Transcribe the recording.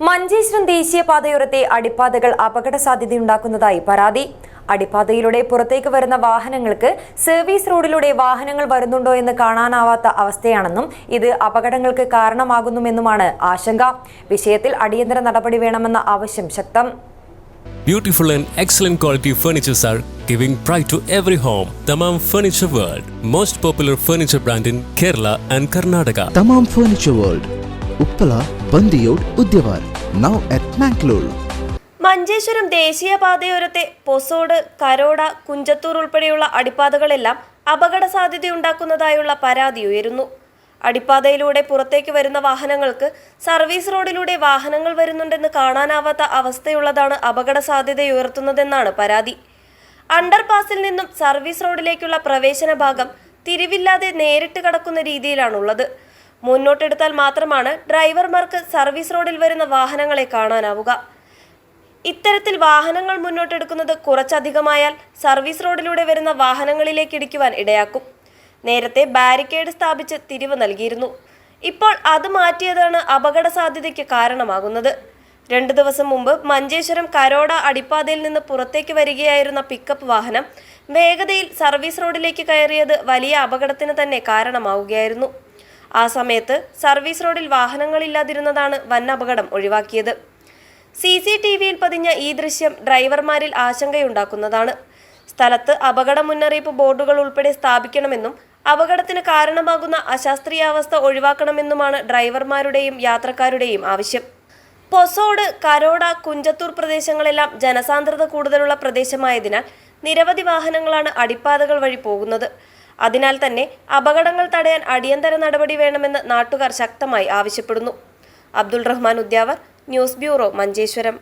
മഞ്ചേശ്വരം ദേശീയപാതയോരത്തെ അടിപ്പാതകൾ അപകട സാധ്യതയുണ്ടാക്കുന്നതായി പരാതി അടിപ്പാതയിലൂടെ പുറത്തേക്ക് വരുന്ന വാഹനങ്ങൾക്ക് സർവീസ് റോഡിലൂടെ വാഹനങ്ങൾ വരുന്നുണ്ടോ എന്ന് കാണാനാവാത്ത അവസ്ഥയാണെന്നും ഇത് അപകടങ്ങൾക്ക് കാരണമാകുന്നുമെന്നുമാണ് ആശങ്ക വിഷയത്തിൽ അടിയന്തര നടപടി വേണമെന്ന ആവശ്യം ശക്തം Beautiful and excellent quality furnitures are giving pride to every home. Tamam Furniture World, most popular furniture brand in Kerala and Karnataka. Thamam furniture world Uppala Bandiyod Udyavar. Now at Mangalore Manjeshwaram ദേശീയപാതയോരത്തെ Posot Karoda Kunjathur ഉൾപ്പെടെയുള്ള അടിപ്പാതകളെല്ലാം അപകട സാധ്യതയുണ്ടാക്കുന്നതായുള്ള പരാതി ഉയരുന്നു. അടിപ്പാതയിലൂടെ പുറത്തേക്ക് വരുന്ന വാഹനങ്ങൾക്ക് service റോഡിലൂടെ വാഹനങ്ങൾ വരുന്നുണ്ടെന്ന് കാണാനാവാത്ത അവസ്ഥയുള്ളതാണ് അപകട സാധ്യതയുയർത്തുന്നതെന്നാണ് പരാതി. അണ്ടർപാസിൽ നിന്നും സർവീസ് റോഡിലേക്കുള്ള പ്രവേശന ഭാഗം തിരിവില്ലാതെ നേരിട്ട് കടക്കുന്ന രീതിയിലാണുള്ളത്. മുന്നോട്ടെടുത്താൽ മാത്രമാണ് ഡ്രൈവർമാർക്ക് സർവീസ് റോഡിൽ വരുന്ന വാഹനങ്ങളെ കാണാനാവുക. ഇത്തരത്തിൽ വാഹനങ്ങൾ മുന്നോട്ടെടുക്കുന്നത് കുറച്ചധികമായാൽ സർവീസ് റോഡിലൂടെ വരുന്ന വാഹനങ്ങളിലേക്ക് ഇടിക്കുവാൻ ഇടയാക്കും. നേരത്തെ ബാരിക്കേഡ് സ്ഥാപിച്ച് തിരിവ് നൽകിയിരുന്നു. ഇപ്പോൾ അത് മാറ്റിയതാണ് അപകട സാധ്യതയ്ക്ക് കാരണമാകുന്നത്. രണ്ടു ദിവസം മുമ്പ് മഞ്ചേശ്വരം കരോട അടിപ്പാതയിൽ നിന്ന് പുറത്തേക്ക് വരികയായിരുന്ന പിക്കപ്പ് വാഹനം വേഗതയിൽ സർവീസ് റോഡിലേക്ക് കയറിയത് വലിയ അപകടത്തിന് തന്നെ കാരണമാവുകയായിരുന്നു. ആ സമയത്ത് സർവീസ് റോഡിൽ വാഹനങ്ങളില്ലാതിരുന്നതാണ് വൻ അപകടം ഒഴിവാക്കിയത്. സി സി ടി വിയിൽ പതിഞ്ഞ ഈ ദൃശ്യം ഡ്രൈവർമാരിൽ ആശങ്കയുണ്ടാക്കുന്നതാണ്. സ്ഥലത്ത് അപകട മുന്നറിയിപ്പ് ബോർഡുകൾ ഉൾപ്പെടെ സ്ഥാപിക്കണമെന്നും അപകടത്തിന് കാരണമാകുന്ന അശാസ്ത്രീയാവസ്ഥ ഒഴിവാക്കണമെന്നുമാണ് ഡ്രൈവർമാരുടെയും യാത്രക്കാരുടെയും ആവശ്യം. പൊസോട് കരോട കുഞ്ചത്തൂർ പ്രദേശങ്ങളെല്ലാം ജനസാന്ദ്രത കൂടുതലുള്ള പ്രദേശമായതിനാൽ നിരവധി വാഹനങ്ങളാണ് അടിപ്പാതകൾ വഴി പോകുന്നത്. അതിനാൽ തന്നെ അപകടങ്ങൾ തടയാൻ അടിയന്തര നടപടി വേണമെന്ന് നാട്ടുകാർ ശക്തമായി ആവശ്യപ്പെടുന്നു. Abdul Rahman Udyavar news bureau Manjeshwaram.